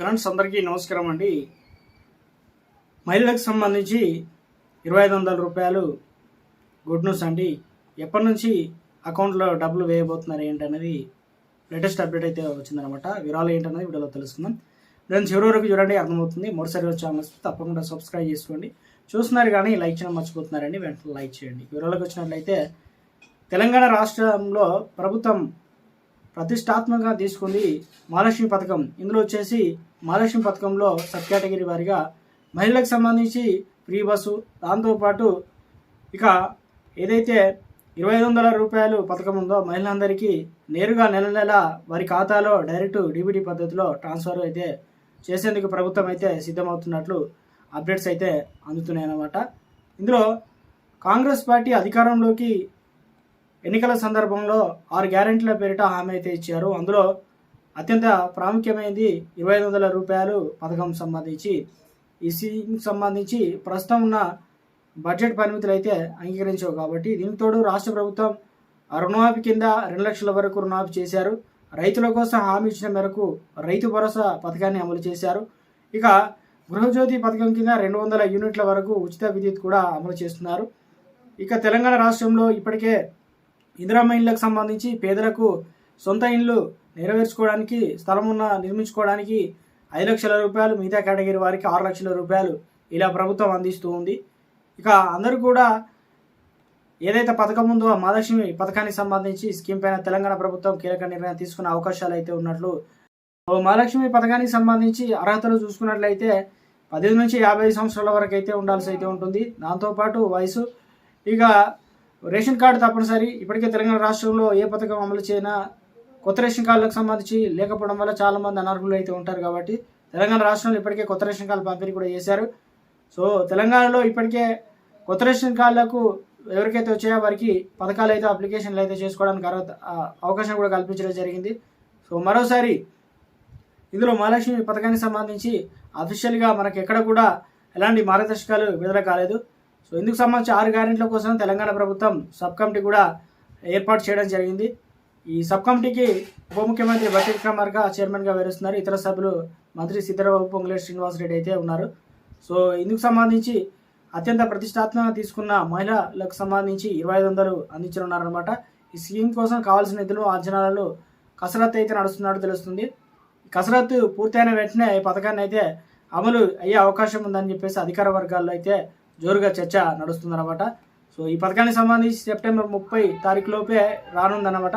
Friends అందరికీ నమస్కారం అండి. మహిళలకు సంబంధించి ఇరవై ఐదు వందల రూపాయలు గుడ్ న్యూస్ అండి. ఎప్పటి నుంచి అకౌంట్లో డబ్బులు వేయబోతున్నారు ఏంటనేది లేటెస్ట్ అప్డేట్ అయితే వచ్చిందనమాట. వివరాలు ఏంటనేది వీడియోలో తెలుసుకుందాం. ఫ్రెండ్స్ చివరి వరకు చూడండి అర్థమవుతుంది. మొదటిసారి ఛానల్స్ తప్పకుండా సబ్స్క్రైబ్ చేసుకోండి. చూస్తున్నారు కానీ లైక్ చేయడం మర్చిపోతున్నారండి వెంటనే లైక్ చేయండి. వివరాలకు వచ్చినట్లయితే తెలంగాణ రాష్ట్రంలో ప్రభుత్వం ప్రతిష్టాత్మకంగా తీసుకుంది మహాలక్ష్మి పథకం. ఇందులో వచ్చేసి మహాలక్ష్మి పథకంలో సబ్ కేటగిరీ వారిగా మహిళలకు సంబంధించి ఫ్రీ బస్సు దాంతోపాటు ఇక ఏదైతే ఇరవై ఐదు వందల రూపాయలు పథకం ఉందో మహిళలందరికీ నేరుగా నెల నెల వారి ఖాతాలో డైరెక్ట్ డీబీటీ పద్ధతిలో ట్రాన్స్ఫర్ అయితే చేసేందుకు ప్రభుత్వం అయితే సిద్ధమవుతున్నట్లు అప్డేట్స్ అయితే అందుతున్నాయి అన్నమాట ఇందులో కాంగ్రెస్ పార్టీ అధికారంలోకి ఎన్నికల సందర్భంలో ఆరు గ్యారెంటీల పేరిట హామీ అయితే ఇచ్చారు. అందులో అత్యంత ప్రాముఖ్యమైనది ఇరవై ఐదు వందల రూపాయలు పథకం సంబంధించి. ఈ స్కీమ్ సంబంధించి ప్రస్తుతం ఉన్న బడ్జెట్ పరిమితులు అయితే అంగీకరించవు కాబట్టి దీనికి తోడు రాష్ట్ర ప్రభుత్వం రుణమాఫీ కింద రెండు లక్షల వరకు రుణమాఫీ చేశారు. రైతుల కోసం హామీ ఇచ్చిన మేరకు రైతు భరోసా పథకాన్ని అమలు చేశారు. ఇక గృహజ్యోతి పథకం కింద రెండు వందల యూనిట్ల వరకు ఉచిత విద్యుత్ కూడా అమలు చేస్తున్నారు. ఇక తెలంగాణ రాష్ట్రంలో ఇప్పటికే ఇందిరామ్మ ఇళ్ళకు సంబంధించి పేదలకు సొంత ఇండ్లు నెరవేర్చుకోవడానికి స్థలం ఉన్న నిర్మించుకోవడానికి ఐదు లక్షల రూపాయలు మిగతా కేటగిరీ వారికి ఆరు లక్షల రూపాయలు ఇలా ప్రభుత్వం అందిస్తూ ఉంది. ఇక అందరూ కూడా ఏదైతే పథకం ఉందో ఆ మహాలక్ష్మి పథకానికి సంబంధించి స్కీమ్ పైన తెలంగాణ ప్రభుత్వం కీలక నిర్ణయం తీసుకునే అవకాశాలు అయితే ఉన్నట్లు ఓ మహాలక్ష్మి పథకానికి సంబంధించి అర్హతలు చూసుకున్నట్లయితే పదిహేను నుంచి యాభై సంవత్సరాల వరకు అయితే ఉండాల్సి అయితే ఉంటుంది. దాంతోపాటు వయసు. ఇక రేషన్ కార్డు తప్పనిసరి. ఇప్పటికే తెలంగాణ రాష్ట్రంలో ఏ పథకం అమలు చేయనా కొత్త రేషన్ కార్డులకు సంబంధించి లేకపోవడం వల్ల చాలా మంది అనర్హులు అయితే ఉంటారు కాబట్టి తెలంగాణ రాష్ట్రంలో ఇప్పటికే కొత్త రేషన్ కార్డు పంపిణీ కూడా చేశారు. సో తెలంగాణలో ఇప్పటికే కొత్త రేషన్ కార్డులకు ఎవరికైతే వచ్చాయో వారికి పథకాలు అయితే అప్లికేషన్లు అయితే చేసుకోవడానికి అర్హత అవకాశం కూడా కల్పించడం జరిగింది. సో మరోసారి ఇందులో మహాలక్ష్మి పథకానికి సంబంధించి అఫీషియల్గా మనకు ఎక్కడ కూడా ఎలాంటి మార్గదర్శకాలు విడుదల కాలేదు. సో ఇందుకు సంబంధించి ఆరు గ్యారెంట్ల కోసం తెలంగాణ ప్రభుత్వం సబ్ కమిటీ కూడా ఏర్పాటు చేయడం జరిగింది. ఈ సబ్ కమిటీకి ఉప ముఖ్యమంత్రి బట్టి విక్రమార్క చైర్మన్గా వేరుస్తున్నారు ఇతర సభ్యులు మంత్రి సిద్ధరాబాబు పొంగులేటి శ్రీనివాసరెడ్డి అయితే ఉన్నారు. సో ఇందుకు సంబంధించి అత్యంత ప్రతిష్టాత్మకంగా తీసుకున్న మహిళలకు సంబంధించి ఇరవై ఐదు వందలు అందించనున్నారనమాట ఈ స్కీమ్ కోసం కావాల్సిన నిధులు అంచనాలలో కసరత్తు అయితే నడుస్తున్నట్టు తెలుస్తుంది. కసరత్తు పూర్తయిన వెంటనే ఈ పథకాన్ని అయితే అమలు అయ్యే అవకాశం ఉందని చెప్పేసి అధికార వర్గాల్లో అయితే జోరుగా చర్చ నడుస్తుందన్నమాట. సో ఈ పథకానికి సంబంధించి సెప్టెంబర్ ముప్పై తారీఖు లోపే రానుందన్నమాట.